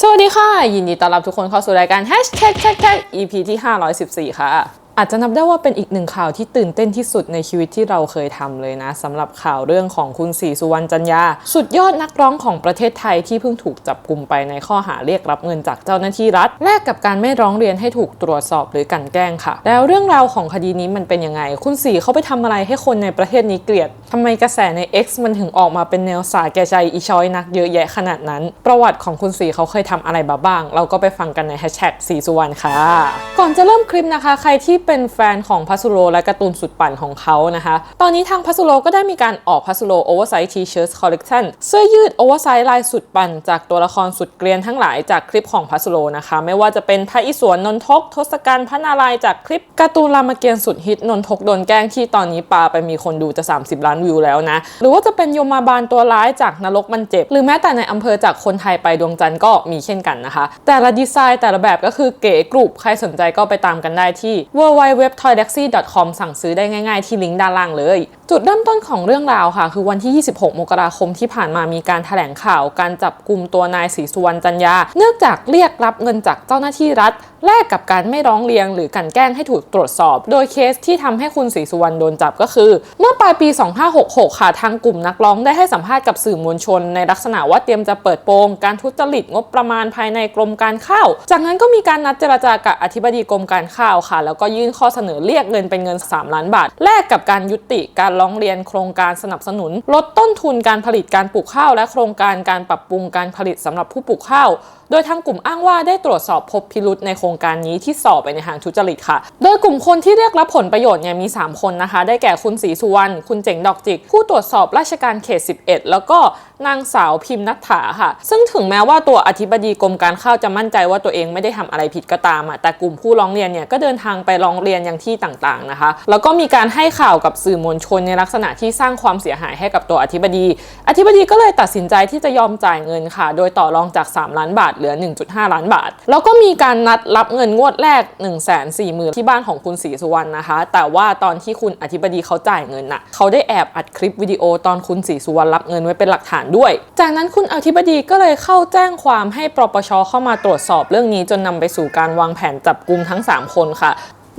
สวัสดีค่ะ ยินดีต้อนรับทุกคนเข้าสู่รายการ Hashtag Tag Tag EP ที่ 514 ค่ะ อาจจะนับได้ว่าเป็นอีกหนึ่งข่าวที่ตื่นเต้นที่สุดในชีวิตที่เราเคยทำเลยนะสำหรับข่าวเรื่องของคุณศรีสุวรรณจันยา สุดยอดนักร้องของประเทศไทยที่เพิ่งถูกจับกลุมไปในข้อหาเรียกรับเงินจากเจ้าหน้าที่รัฐแลกกับการไม่ร้องเรียนให้ถูกตรวจสอบหรือกันแกล้งค่ะ แล้วเรื่องราวของคดีนี้มันเป็นยังไง คุณศรีเขาไปทำอะไรให้คนในประเทศนี้เกลียดทำไมกระแสใน X มันถึงออกมาเป็นแนวสาแก่ใจอีชอยนักเยอะแยะขนาดนั้น ประวัติของคุณศรีเขาเคยทำอะไรบ้าง เราก็ไปฟังกันในแฮชแท็กสีสุวรรณค่ะ ก่อนจะเริ่มคลิปนะคะ ใครที่เป็นแฟนของพัสโรและการ์ตูนสุดปั่นของเขานะคะ ตอนนี้ทางพัสโรก็ได้มีการออกพัสโรโอเวอร์ไซส์ทีเชิร์ตคอลเลกชันเสื้อยืดโอเวอร์ไซส์ลายสุดปั่นจากตัวละครสุดเกรียนทั้งหลายจากคลิปของพัสโรนะคะ ไม่ว่าจะเป็นพระอิศวรนนทกทศกัณฐ์พระนารายณ์จากคลิปการ์ตูนรามเกียรติ์สุดฮิตนนทกโดนแกล้งที่ตอนนี้ปาไปมีคนดูจะ 30 ล้านวิวแล้วนะ หรือว่าจะเป็นยมบาลตัวร้ายจากนรกมันเจ็บ หรือแม้แต่ในอำเภอจากคนไทยไปดวงจันทร์ก็มีเช่นกันนะคะ แต่ละดีไซน์แต่ละแบบก็คือเก๋กรุบใครสนใจก็ไปตามกันได้ที่ www.toydaxi.com สั่งซื้อได้ง่ายๆที่ลิงก์ด้านล่างเลยจุดเริ่มต้นของเรื่องราวค่ะ คือวันที่ 26 มกราคมที่ผ่านมามีการแถลงข่าวการจับกลุ่มตัวนายศรีสุวรรณจันยา เนื่องจากเรียกรับเงินจากเจ้าหน้าที่รัฐ แลกกับการไม่ร้องเรียนหรือกันแกล้งให้ถูกตรวจสอบ โดยเคสที่ทำให้คุณศรีสุวรรณโดนจับก็คือ เมื่อปลายปี 2566 ค่ะ ทางกลุ่มนักร้องได้ให้สัมภาษณ์กับสื่อมวลชน ในลักษณะว่าเตรียมจะเปิดโปงการทุจริตงบประมาณภายในกรมการข้าว จากนั้นก็มีการนัดเจรจากับอธิบดีกรมการข้าวค่ะ แล้วก็ยื่นข้อเสนอเรียกเงินเป็นเงิน 3 ล้านบาท แลกกับการยุติการร้องเรียนโครงการสนับสนุน ลดต้นทุนการผลิตการปลูกข้าว และโครงการการปรับปรุงการผลิตสำหรับผู้ปลูกข้าวโดยทางกลุ่มอ้างว่าได้ตรวจสอบพบพิรุษในโครงการนี้ที่สอบไปในทางทุจริตค่ะ โดยกลุ่มคนที่เรียกรับผลประโยชน์เนี่ยมี 3 คนนะคะ ได้แก่คุณศรีสุวรรณ คุณเจ๋งดอกจิก ผู้ตรวจสอบราชการเขต 11 แล้วก็นางสาวพิมพ์นัทถาค่ะ ซึ่งถึงแม้ว่าตัวอธิบดีกรมการข้าวจะมั่นใจว่าตัวเองไม่ได้ทำอะไรผิดก็ตามอะแต่กลุ่มผู้ร้องเรียนเนี่ยก็เดินทางไปร้องเรียนอยังที่ต่างๆนะคะ แล้วก็มีการให้ข่าวกับสื่อมวลชนในลักษณะที่สร้างความเสียหายให้กับตัวอธิบดี อธิบดีก็เลยตัดสินใจที่จะยอมจ่ายเงินค่ะ โดยต่อรองจาก 3 ล้านบาทเหลือ 1.5 ล้านบาท แล้วก็มีการนัดรับเงินงวดแรก 1 4 0 0 0 0 ที่บ้านของคุณศรีสุวรรณนะคะ แต่ว่าตอนที่คุณอธิบดีเขาจ่ายเงินน่ะเขาได้แอบอัดคลิปวิดีโอตอนคุณศรีสุวรรณรับเงินไว้เป็นหลักฐานด้วย จากนั้นคุณอธิบดีก็เลยเข้าแจ้งความให้ปปชเข้ามาตรวจสอบเรื่องนี้จนนำไปสู่การวางแผนจับกลุ่มทั้ง 3 คนค่ะ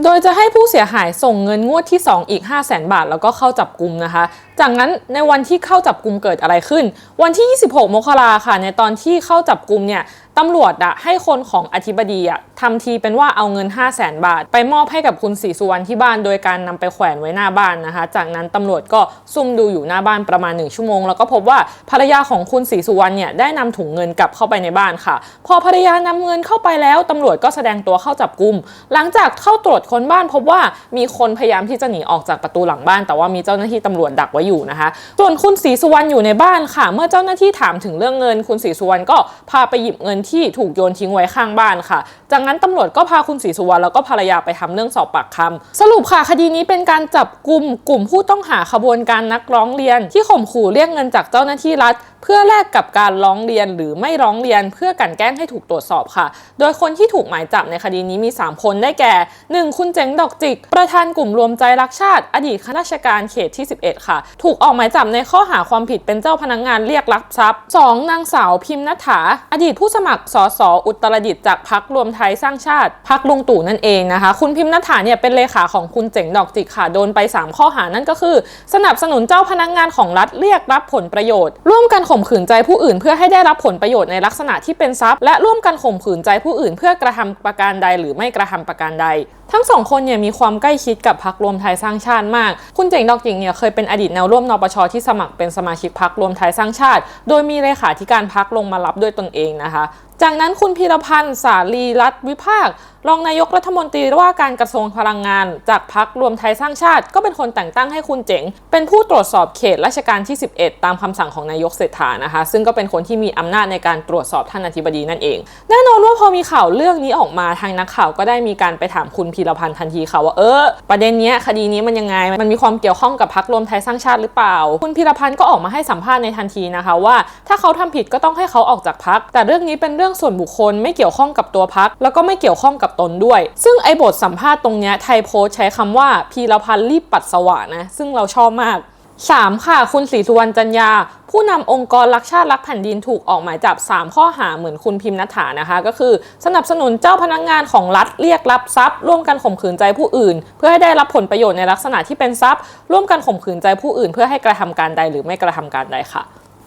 โดยจะให้ผู้เสียหายส่งเงินงวดที่ 2 อีก 5 0 0แสนบาท แล้วก็เข้าจับกลุ่มนะคะจากนั้นในวันที่เข้าจับกลุ่มเกิดอะไรขึ้น วันที่ 26 มกราค่ะ ในตอนที่เข้าจับกลุ่มเนี่ยตำรวจอะให้คนของอธิบดีอะทำทีเป็นว่าเอาเงิน 5 0 0แสนบาท ไปมอบให้กับคุณศรีสุวรรณที่บ้านโดยการนำไปแขวนไว้หน้าบ้านนะคะ จากนั้นตำรวจก็ซุ่มดูอยู่หน้าบ้านประมาณ 1 ชั่วโมง แล้วก็พบว่าภรรยาของคุณศรีสุวรรณเนี่ยได้นำถุงเงินกลับเข้าไปในบ้านค่ะ พอภรรยานำเงินเข้าไปแล้วตำรวจก็แสดงตัวเข้าจับกลุ่มหลังจากเข้าตรวจค้นบ้านพบว่ามีคนพยายามที่จะหนีออกจากประตูหลังบ้าน แต่ว่ามีเจ้าหน้าที่ตำรวจดักไว้อยู่นะคะ ส่วนคุณศรีสุวรรณอยู่ในบ้านค่ะ เมื่อเจ้าหน้าที่ถามถึงเรื่องเงิน คุณศรีสุวรรณก็พาไปหยิบเงินที่ถูกโยนทิ้งไว้ข้างบ้านค่ะ จากนั้นตำรวจก็พาคุณศรีสุวรรณแล้วก็ภรรยาไปทำเรื่องสอบปากคำสรุปค่ะคดีนี้เป็นการจับกลุ่มกลุ่มผู้ต้องหาขบวนการนักร้องเรียน ที่ข่มขู่เรียกเงินจากเจ้าหน้าที่รัฐ พื่อแลกกับการร้องเรียนหรือไม่ร้องเรียนเพื่อกันแกล้งให้ถูกตรวจสอบค่ะ โดยคนที่ถูกหมายจับในคดีนี้มี 3 คนได้แก่ 1. คุณเจ๋งดอกจิก ประธานกลุ่มรวมใจรักชาติ อดีตข้าราชการเขตที่ 11 ค่ะ ถูกออกหมายจับในข้อหาความผิดเป็นเจ้าพนักงานเรียกรับทรัพย์ 2. นางสาวพิมพ์นัฐา อดีตผู้สมัครสสอุตรดิตถ์จากพรรครวมไทยสร้างชาติพรรคลุงตู่นั่นเองนะคะ คุณพิมพ์นัฐาเนี่ยเป็นเลขาของคุณเจ๋งดอกจิกค่ะโดนไป 3 ข้อหานั่นก็คือ สนับสนุนเจ้าพนักงานของรัฐเรียกรับผลประโยชน์ ร่วมกันขมขืนใจผู้อื่นเพื่อให้ได้รับผลประโยชน์ในลักษณะที่เป็นทรัพย์ และร่วมกันข่มขืนใจผู้อื่น เพื่อกระทำประการใดหรือไม่กระทำประการใดทั้งสองคนเนี่ยมีความใกล้ชิดกับพรรครวมไทยสร้างชาติมาก คุณเจ๋งดอกจิกเนี่ยเคยเป็นอดีตแนวร่วมนปชที่สมัครเป็นสมาชิกพรรครวมไทยสร้างชาติ โดยมีเลขาธิการพรรคลงมารับด้วยตนเองนะคะ จากนั้นคุณพีรพันธ์สาลีรัตนวิภาค รองนายกรัฐมนตรีว่าการกระทรวงพลังงาน จากพรรครวมไทยสร้างชาติ ก็เป็นคนแต่งตั้งให้คุณเจ๋ง เป็นผู้ตรวจสอบเขตราชการที่ 11 ตามคำสั่งของนายกเศรษฐานะคะ ซึ่งก็เป็นคนที่มีอำนาจในการตรวจสอบท่านอธิบดีนั่นเอง แน่นอนว่าพอมีข่าวเรื่องนี้ออกมาทางนักข่าวก็ได้มีการไปถามคุณพีรพันธ์ทันทีค่ะว่าเออประเด็นเนี้ยคดีนี้มันยังไง มันมีความเกี่ยวข้องกับพรรครวมไทยสร้างชาติหรือเปล่า คุณพีรพันธ์ก็ออกมาให้สัมภาษณ์ในทันทีนะคะว่า ถ้าเขาทำผิดก็ต้องให้เขาออกจากพรรคแต่เรื่องนี้เป็นเรื่องส่วนบุคคลไม่เกี่ยวข้องกับตัวพรรคแล้วก็ไม่เกี่ยวข้องกับตนด้วย ซึ่งไอ้บทสัมภาษณ์ตรงเนี้ยไทยโพสใช้คำว่าพีรพันธ์รีบปัสสวะนะซึ่งเราชอบมาก 3. ค่ะ คุณศรีสุวรรณจันยา ผู้ผู้นำองค์กรรักชาติรักแผ่นดินถูกออกหมายจับ 3 ข้อหาเหมือนคุณพิมพ์นัฐานะคะ ก็คือสนับสนุนเจ้าพนักงานของรัฐเรียกรับทรัพย์ ร่วมกันข่มขืนใจผู้อื่น เพื่อให้ได้รับผลประโยชน์ในลักษณะที่เป็นทรัพย์ ร่วมกันข่มขืนใจผู้อื่น เพื่อให้กระทำการใดหรือไม่กระทำการใดค่ะ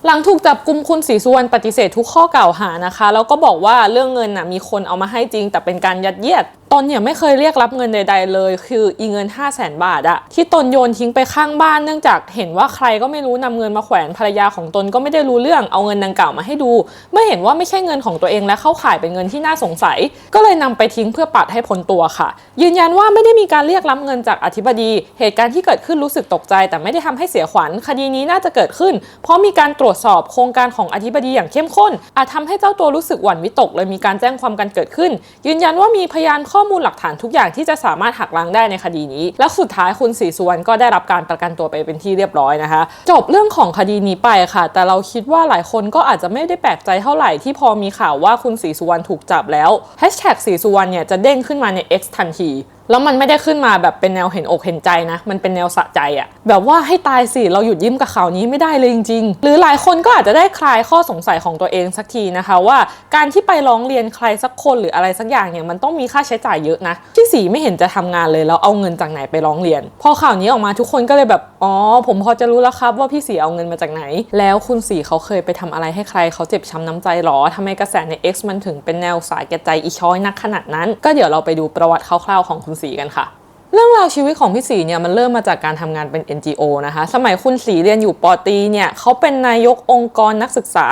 หลังถูกจับกุมคุณศรีสุวรรณปฏิเสธทุกข้อกล่าวหานะคะ แล้วก็บอกว่าเรื่องเงินน่ะมีคนเอามาให้จริง แต่เป็นการยัดเยียด ตนเนี่ยไม่เคยเรียกรับเงินใด ๆ เลย คืออีเงิน 5 0 0แสนบาทอะที่ตนโยนทิ้งไปข้างบ้านเนื่องจากเห็นว่าใครก็ไม่รู้นำเงินมาแขวนภรรยาของตนก็ไม่ได้รู้เรื่องเอาเงินดังกล่าวมาให้ดู เมื่อเห็นว่าไม่ใช่เงินของตัวเองและเข้าข่ายเป็นเงินที่น่าสงสัย ก็เลยนำไปทิ้งเพื่อปัดให้พ้นตัวค่ะ ยืนยันว่าไม่ได้มีการเรียกรับเงินจากอธิบดี เหตุการณ์ที่เกิดขึ้นรู้สึกตกใจ แต่ไม่ได้ทำให้เสียขวัญคดีนี้น่าจะเกิดขึ้น เพราะมีการตรวจสอบโครงการของอธิบดีอย่างเข้มข้น อาจทำให้เจ้าตัวรู้สึกหวั่นวิตกเลยมีการแจ้งความกันเกิดขึ้น ยืนยันว่ามีพยานข้อข้อมูลหลักฐานทุกอย่างที่จะสามารถหักล้างได้ในคดีนี้ และสุดท้ายคุณศรีสุวรรณก็ได้รับการประกันตัวไปเป็นที่เรียบร้อยนะคะ จบเรื่องของคดีนี้ไปค่ะ แต่เราคิดว่าหลายคนก็อาจจะไม่ได้แปลกใจเท่าไหร่ที่พอมีข่าวว่าคุณศรีสุวรรณถูกจับแล้วแฮชแท็กศรีสุวรรณเนี่ยจะเด้งขึ้นมาใน X ทันที แล้วมันไม่ได้ขึ้นมาแบบเป็นแนวเห็นอกเห็นใจนะ มันเป็นแนวสะใจอะแบบว่าให้ตายสิเราหยุดยิ้มกับข่าวนี้ไม่ได้เลยจริงๆ หรือหลายคนก็อาจจะได้คลายข้อสงสัยของตัวเองสักทีนะคะว่าการที่ไปร้องเรียนใครสักคนหรืออะไรสักอย่างเนี่ยมันต้องมีค่าใช้จ่ายเยอะนะที่สีไม่เห็นจะทำงานเลยแล้วเอาเงินจากไหนไปร้องเรียน พอข่าวนี้ออกมาทุกคนก็เลยแบบอ๋อผมพอจะรู้แล้วครับว่าพี่สีเอาเงินมาจากไหน แล้วคุณสีเขาเคยไปทำอะไรให้ใครเขาเจ็บช้ำน้ำใจหรอทำไมกระแสใน X มันถึงเป็นแนวสายแก่ใจอีช้อยนักขนาดนั้น ก็เดี๋ยวเราไปดูประวัติคร่าวๆของคุณสีกันค่ะ เรื่องราวชีวิตของพี่สีเนี่ยมันเริ่มมาจากการทำงานเป็น NGO นะคะ สมัยคุณสีเรียนอยู่ปอตีเนี่ยเขาเป็นนายกองค์กรนักศึกษา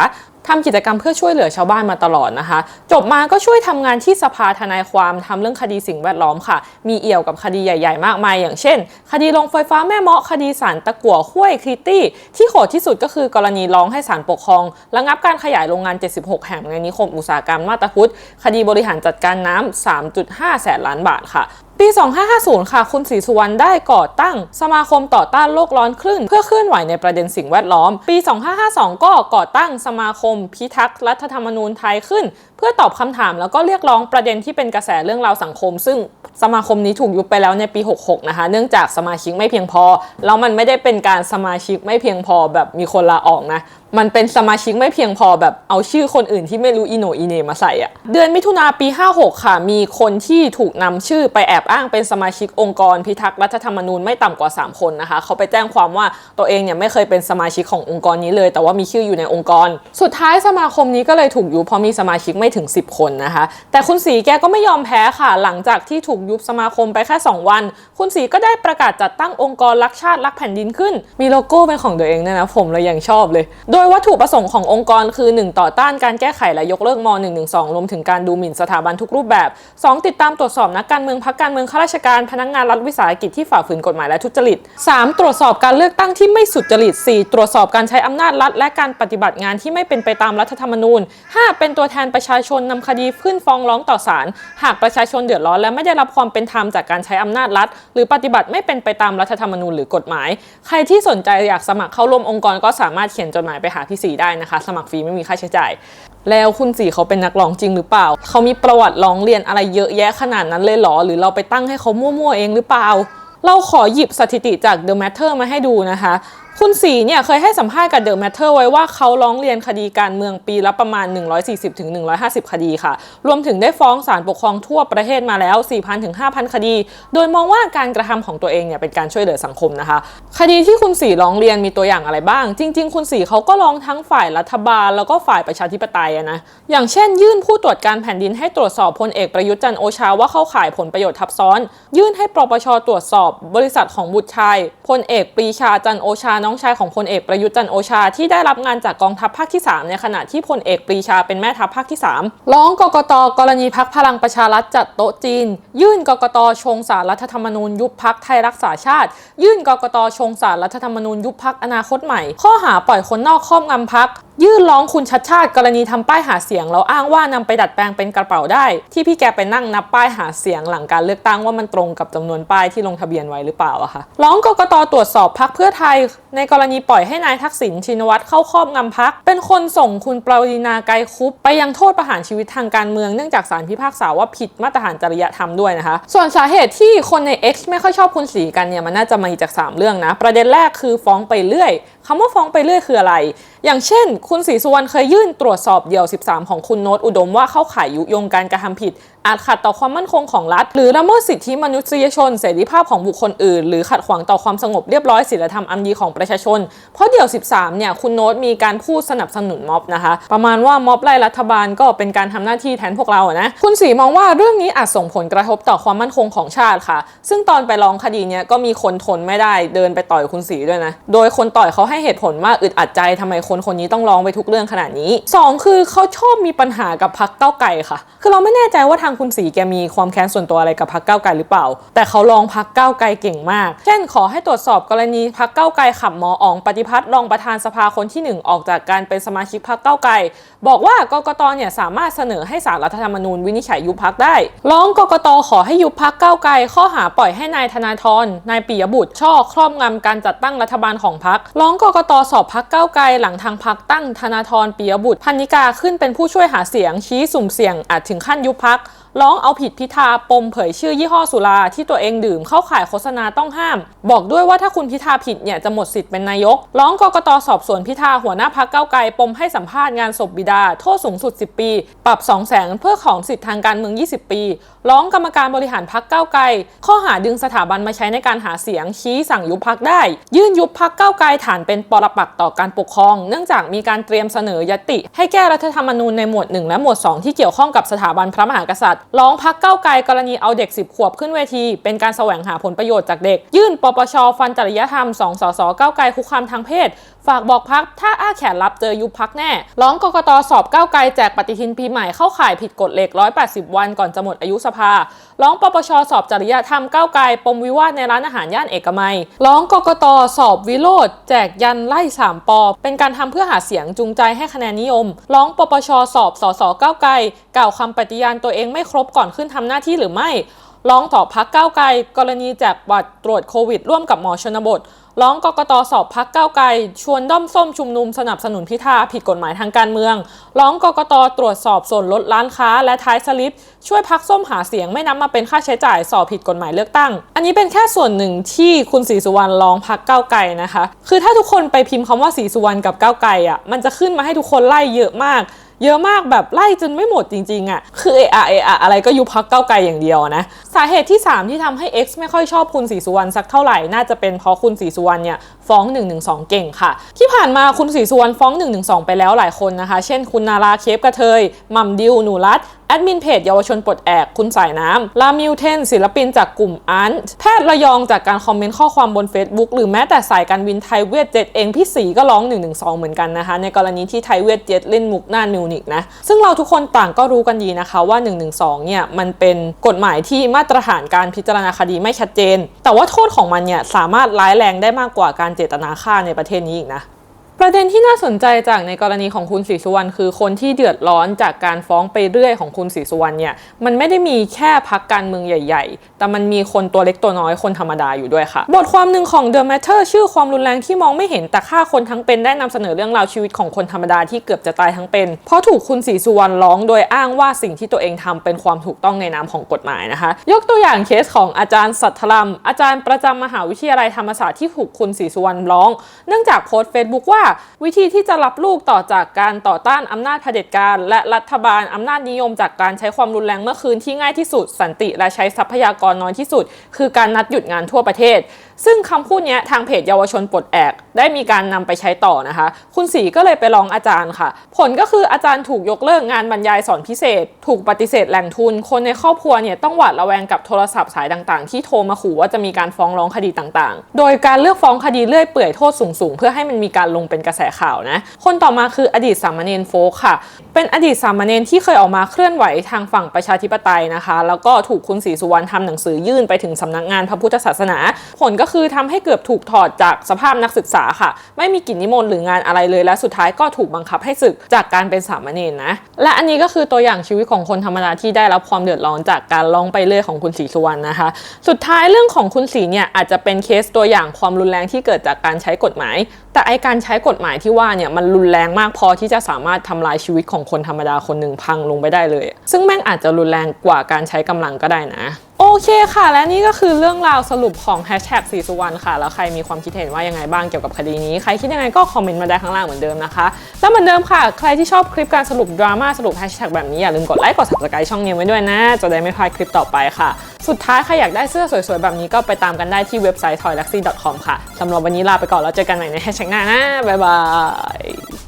ทำกิจกรรมเพื่อช่วยเหลือชาวบ้านมาตลอดนะคะ จบมาก็ช่วยทำงานที่สภาทนายความทำเรื่องคดีสิ่งแวดล้อมค่ะ มีเอี่ยวกับคดีใหญ่ ๆ มากมาย อย่างเช่น คดีโรงไฟฟ้าแม่เมาะคดีสารตะกั่วห้วยคลิตตี้ ที่โหดที่สุดก็คือกรณีร้องให้ศาลปกครอง ระงับการขยายโรงงาน 76 แห่งในนิคมอุตสาหกรรมมาตาพุทธคดีบริหารจัดการน้ำ3.5 แสนล้านบาทค่ะ ปี 2550 ค่ะ คุณศรีสุวรรณได้ก่อตั้ง สมาคมต่อต้านโลกร้อนคลื่น เพื่อเคลื่อนไหวในประเด็นสิ่งแวดล้อม ปี 2552 ก็ก่อตั้งสมาคมพิทักษ์รัฐธรรมนูญไทยขึ้น เพื่อตอบคำถามแล้วก็เรียกร้องประเด็นที่เป็นกระแสเรื่องราวสังคม ซึ่งสมาคมนี้ถูกยุบไปแล้วในปี 66 นะคะ เนื่องจากสมาชิกไม่เพียงพอ แล้วมันไม่ได้เป็นการสมาชิกไม่เพียงพอแบบมีคนลาออกนะมันเป็นสมาชิกไม่เพียงพอแบบเอาชื่อคนอื่นที่ไม่รู้อีโนอีเนมาใส่อะเดือนมิถุนาปี 56 ค่ะ มีคนที่ถูกนำชื่อไปแอบอ้างเป็นสมาชิกองค์กรพิทักษ์รัฐธรรมนูญไม่ต่ำกว่า 3 คนนะคะ เขาไปแจ้งความว่าตัวเองเนี่ยไม่เคยเป็นสมาชิกขององค์กรนี้เลย แต่ว่ามีชื่ออยู่ในองค์กร สุดท้ายสมาคมนี้ก็เลยถูกยุบเพราะมีสมาชิกไม่ถึง 10 คนนะคะ แต่คุณสีแกก็ไม่ยอมแพ้ค่ะ หลังจากที่ถูกยุบสมาคมไปแค่ 2 วัน คุณสีก็ได้ประกาศจัดตั้งองค์กรรักชาติรักแผ่นดินขึ้น มีโลโก้เป็นของตัวเองเนี่ยนะผมเลยยังชอบเลยโดยวัตถุประสงค์ขององค์กรคือ 1 ต่อต้านการแก้ไขและยกเลิกม .112 รวมถึงการดูหมิ่นสถาบันทุกรูปแบบ 2 ติดตามตรวจสอบนักการเมืองพักการเมืองข้าราชการพนักงานรัฐวิสาหกิจที่ฝ่าฝืนกฎหมายและทุจริต 3 ตรวจสอบการเลือกตั้งที่ไม่สุจริต 4 ตรวจสอบการใช้อำนาจรัฐ และการปฏิบัติงานที่ไม่เป็นไปตามรัฐธรรมนูญ 5 เป็นตัวแทนประชาชนนำคดีขึ้นฟ้องร้องต่อศาลหากประชาชนเดือดร้อนและไม่ได้รับความเป็นธรรมจากการใช้อำนาจรัฐ หรือปฏิบัติไม่เป็นไปตามรัฐธรรมนูญหรือกฎหมาย ใครที่สนใจอยากสมัครเข้าร่วมองค์กรก็สามารถเขียนจดหมายไปไปหาพี่สีได้นะคะ สมัครฟรีไม่มีค่าใช้จ่าย แล้วคุณสีเขาเป็นนักร้องจริงหรือเปล่า เขามีประวัติร้องเรียนอะไรเยอะแยะขนาดนั้นเลยหรอ หรือเราไปตั้งให้เขามั่วๆเองหรือเปล่า เราขอหยิบสถิติจาก The Matter มาให้ดูนะคะ คุณสีเนี่ยเคยให้สัมภาษณ์กับ The Matter ไว้ว่าเขาร้องเรียนคดีการเมืองปีละประมาณ 140ถึง150 คดีค่ะ รวมถึงได้ฟ้องศาลปกครองทั่วประเทศมาแล้ว 4,000ถึง5,000 คดี โดยมองว่าการกระทำของตัวเองเนี่ยเป็นการช่วยเหลือสังคมนะคะ คดีที่คุณสีร้องเรียนมีตัวอย่างอะไรบ้าง จริง ๆ คุณสีเขาก็ร้องทั้งฝ่ายรัฐบาล แล้วก็ฝ่ายประชาธิปไตยนะ อย่างเช่น ยื่นผู้ตรวจการแผ่นดินให้ตรวจสอบพลเอกประยุทธ์จันโอชาว่าเข้าข่ายผลประโยชน์ทับซ้อน ยื่นให้ปปชตรวจสอบ บริษัทของบุตรชายพลเอกปรีชาจันโอชาน้องชายของพลเอกประยุทธ์จันโอชา ที่ได้รับงานจากกองทัพภาคที่ 3 ในขณะที่พลเอกปรีชาเป็นแม่ทัพภาคที่ 3 ร้องกกตกรณีพักพลังประชารัฐจัดโต๊ะจีน ยื่นกกตชงสารรัฐธรรมนูญยุบพักไทยรักษาชาติ ยื่นกกตชงสารรัฐธรรมนูญยุบพักอนาคตใหม่ ข้อหาปล่อยคนนอกครอบงำพักยื่นร้องคุณชัดชาติกรณีทำป้ายหาเสียงแล้วอ้างว่านำไปดัดแปลงเป็นกระเป๋าได้ ที่พี่แกไปนั่งนับป้ายหาเสียงหลังการเลือกตั้งว่ามันตรงกับจำนวนป้ายที่ลงทะเบียนไว้หรือเปล่าอะคะร้องกกตตรวจสอบพักเพื่อไทยในกรณีปล่อยให้นายทักษิณชินวัตรเข้าครอบงำพัก เป็นคนส่งคุณปรีนาไกรคุป ไปยังโทษประหารชีวิตทางการเมืองเนื่องจากสารพิพากษาว่าผิดมาตรฐานจริยธรรมด้วยนะคะ ส่วนสาเหตุที่คนใน X ไม่ค่อยชอบคุณสีกันเนี่ยมันน่าจะมาจาก 3 เรื่องนะ ประเด็นแรกคือฟ้องไปเรื่อย คำว่าฟ้องไปเรื่อยคืออะไร อย่างเช่น คุณศรีสุวรรณเคยยื่นตรวจสอบเดี่ยว 13 ของคุณโนตอุดมว่าเข้าข่ายยุยงการกระทำผิด อาจขัดต่อความมั่นคงของรัฐ หรือละเมิดสิทธิมนุษยชน เสรีภาพของบุคคลอื่น หรือขัดขวางต่อความสงบเรียบร้อยศีลธรรมอันดีของประชาชน เพราะเดี่ยว 13 เนี่ยคุณโนตมีการพูดสนับสนุนม็อบนะคะ ประมาณว่าม็อบไล่รัฐบาลก็เป็นการทำหน้าที่แทนพวกเราอะนะคุณศรีมองว่าเรื่องนี้อาจส่งผลกระทบต่อความมั่นคงของชาติค่ะ ซึ่งตอนไปร้องคดีเนี่ยก็มีคนทนไม่ได้เดินไปต่อยคุณศรีด้วยนะโดยคนต่อยเขาให้ให้เหตุผลว่าอึดอัดใจทำไมคนคนนี้ต้องร้องไปทุกเรื่องขนาดนี้สองคือเขาชอบมีปัญหากับพักเก้าไก่ค่ะ คือเราไม่แน่ใจว่าทางคุณศรีแกมีความแค้นส่วนตัวอะไรกับพักเก้าไก่หรือเปล่า แต่เขาลองพักเก้าไก่เก่งมาก เช่นขอให้ตรวจสอบกรณีพักเก้าไก่ขับหมออ๋องปฏิพัฒน์รองประธานสภาคนที่หนึ่งออกจากการเป็นสมาชิกพักเก้าไก่บอกว่ากกตเนี่ยสามารถเสนอให้สารรัฐธรรมนูญวินิจฉัยยุบพักได้ร้องกกตขอให้ยุบพักเก้าไกลข้อหาปล่อยให้นายธนาธรนายปิยบุตรช่อครอบงำการจัดตั้งรัฐบาลของพักร้องกกตสอบพักเก้าไกลหลังทางพักตั้งธนาธรปิยบุตรพันนิกาขึ้นเป็นผู้ช่วยหาเสียงชี้สุ่มเสี่ยงอาจถึงขั้นยุบพัก ร้องเอาผิดพิธาปมเผยชื่อยี่ห้อสุราที่ตัวเองดื่มเข้าข่ายโฆษณาต้องห้าม บอกด้วยว่าถ้าคุณพิธาผิดเนี่ยจะหมดสิทธิ์เป็นนายก ร้องกกตสอบสวนพิธาหัวหน้าพักเก้าไกลปมให้สัมภาษณ์งานศพบิดา โทษสูงสุด 10 ปี ปรับ2 0 0แสนเพื่อของสิทธิทางการเมือง 20 ปี ร้องกรรมการบริหารพักเก้าไกล ข้อหาดึงสถาบันมาใช้ในการหาเสียงชี้สั่งยุบพักได้ ยื่นยุบพักเก้าไกลฐานเป็นปรปักษ์ต่อการปกครอง เนื่องจากมีการเตรียมเสนอยติ ให้แก้รัฐธรรมนูญในหมวด 1 และหมวด 2 ที่เกี่ยวข้องกับสถาบันพระมหากษัตริย์ร้องพักเก้าไกลกรณีเอาเด็ก 10 ขวบขึ้นเวที เป็นการแสวงหาผลประโยชน์จากเด็ก ยื่นปปชฟันจริยธรรม2สสเก้าไกลคุกคามทางเพศ ฝากบอกพักถ้าอ้าแขนรับเจอยุบพักแน่ ร้องกกตสอบก้าวไกลแจกปฏิทินปีใหม่เข้าข่ายผิดกฎเหล็ก 180 วันก่อนจะหมดอายุสภา ร้องปปชสอบจริยธรรมก้าวไกลปมวิวาทในร้านอาหารย่านเอกมัย ร้องกกตสอบวิโรธแจกยันไล่สามปอเป็นการทำเพื่อหาเสียงจูงใจให้คะแนนนิยม ร้องปปชสอบสสก้าวไกลกล่าวคำปฏิญาณตัวเองไม่ครบก่อนขึ้นทำหน้าที่หรือไม่ ร้องต่อพักก้าวไกล กรณีแจกบัตรตรวจโควิด ร่วมกับหมอชนบท ร้องกกตสอบพักเก้าไกล ชวนด้อมส้มชุมนุมสนับสนุนพิธาผิดกฎหมายทางการเมือง ร้องกกตตรวจสอบส่วนลดร้านค้า และท้ายสลิป ช่วยพักส้มหาเสียงไม่นำมาเป็นค่าใช้จ่ายสอบผิดกฎหมายเลือกตั้ง อันนี้เป็นแค่ส่วนหนึ่งที่คุณศรีสุวรรณร้องพักเก้าไกลนะคะ คือถ้าทุกคนไปพิมพ์คำว่าศรีสุวรรณกับเก้าไกลอะมันจะขึ้นมาให้ทุกคนไล่เยอะมาก เยอะมากแบบไล่จนไม่หมดจริงๆอะ่ะคือเออะเออะอะไรก็ยุบพักเก้าไกลอย่างเดียวนะ สาเหตุที่ 3 ที่ทำให้ X ไม่ค่อยชอบคุณศรีสุวรรณสักเท่าไหร่น่าจะเป็นเพราะคุณศรีสุวรรณเนี่ยฟ้อง1นึเก่งค่ะ ที่ผ่านมาคุณศรีสุวรรณฟ้อง1นึไปแล้วหลายคนนะคะ เช่น คุณนาราเคฟกระเทยมัมดิวหนูรัตแอดมินเพจเยาวชนปลดแอกคุณสายน้ำลามิวเทนศิลปินจากกลุ่มอันแพทย์ระยองจากการคอมเมนต์ข้อความบน Facebook หรือแม้แต่สายการบินไทยเวทเจ็ตเองพี่สีก็ร้อง 112 เหมือนกันนะคะ ในกรณีที่ไทยเวทเจ็ตเล่นมุกหน้ามิวนิกนะ ซึ่งเราทุกคนต่างก็รู้กันดีนะคะว่า 112 เนี่ย มันเป็นกฎหมายที่มาตรฐานการพิจารณาคดีไม่ชัดเจน แต่ว่าโทษของมันเนี่ยสามารถร้ายแรงได้มากกว่าการเจตนาฆ่าในประเทศนี้อีกนะ ประเด็นที่น่าสนใจจากในกรณีของคุณศรีสุวรรณคือคนที่เดือดร้อนจากการฟ้องไปเรื่อยของคุณศรีสุวรรณเนี่ยมันไม่ได้มีแค่พักการเมืองใหญ่ ๆ แต่มันมีคนตัวเล็กตัวน้อยคนธรรมดาอยู่ด้วยค่ะ บทความหนึ่งของ The Matter ชื่อความรุนแรงที่มองไม่เห็นแต่ฆ่าคนทั้งเป็นได้นำเสนอเรื่องราวชีวิตของคนธรรมดาที่เกือบจะตายทั้งเป็น เพราะถูกคุณศรีสุวรรณร้องโดยอ้างว่าสิ่งที่ตัวเองทำเป็นความถูกต้องในนามของกฎหมายนะคะ ยกตัวอย่างเคสของอาจารย์สัทธรมอาจารย์ประจำมหาวิทยาลัยธรรมศาสตร์ที่ถูกคุณศรีสุวรรณร้อง เนื่องจากโพสต์ Facebook ว่าวิธีที่จะรับลูกต่อจากการต่อต้านอำนาจเผด็จการ และรัฐบาลอำนาจนิยมจากการใช้ความรุนแรงเมื่อคืนที่ง่ายที่สุด สันติและใช้ทรัพยากรน้อยที่สุด คือการนัดหยุดงานทั่วประเทศ ซึ่งคำพูดเนี้ยทางเพจเยาวชนปลดแอก ได้มีการนำไปใช้ต่อนะคะ คุณสีก็เลยไปร้องอาจารย์ค่ะ ผลก็คืออาจารย์ถูกยกเลิกงานบรรยายสอนพิเศษ ถูกปฏิเสธแหล่งทุน คนในครอบครัวเนี่ยต้องหวาดระแวงกับโทรศัพท์สายต่างๆ ที่โทรมาขู่ว่าจะมีการฟ้องร้องคดีต่างๆ โดยการเลือกฟ้องคดีเลื่อยเปื่อยโทษสูงๆ เพื่อให้มันมีการลงเป็นกระแสข่าวนะ คนต่อมาคืออดีตสามเณรโฟกค่ะ เป็นอดีตสามเณรที่เคยออกมาเคลื่อนไหวทางฝั่งประชาธิปไตยนะคะ แล้วก็ถูกคุณศรีสุวรรณทำหนังสือยื่นไปถึงสำนักงานพระพุทธศาสนา ผลก็คือทำให้เกือบถูกถอดจากสภาพนักศึกษาค่ะ ไม่มีกิจนิมนต์หรืองานอะไรเลย และสุดท้ายก็ถูกบังคับให้ศึกจากการเป็นสามเณรนะ และอันนี้ก็คือตัวอย่างชีวิตของคนธรรมดาที่ได้รับความเดือดร้อนจากการร้องไปเรื่อยของคุณศรีสุวรรณนะคะ สุดท้ายเรื่องของคุณศรีเนี่ยอาจจะเป็นเคสตัวอย่างความรุนแรงที่เกิดจากการใช้กฎหมาย แต่ไอการใช้กฎหมายที่ว่าเนี่ยมันรุนแรงมากพอที่จะสามารถทำลายชีวิตของคนธรรมดาคนหนึ่งพังลงไปได้เลย ซึ่งแม่งอาจจะรุนแรงกว่าการใช้กำลังก็ได้นะ โอเคค่ะ และนี่ก็คือเรื่องราวสรุปของแฮชแท็กสีสุวรรณค่ะ แล้วใครมีความคิดเห็นว่ายังไงบ้างเกี่ยวกับคดีนี้ ใครคิดยังไงก็คอมเมนต์มาได้ข้างล่างเหมือนเดิมนะคะ แล้วเหมือนเดิมค่ะ ใครที่ชอบคลิปการสรุปดราม่าสรุปแฮชแท็กแบบนี้ อย่าลืมกดไลค์กด subscribe ช่องนี้ไว้ด้วยนะ จะได้ไม่พลาดคลิปต่อไปค่ะ สุดท้ายใครอยากได้เสื้อสวยๆ แบบนี้ก็ไปตามกันได้ที่เว็บไซต์ toylaxy.com ค่ะสำหรับวันนี้ลาไปก่อนแล้วเจอกันใหม่ในแฮชแท็กหน้านะบ๊ายบาย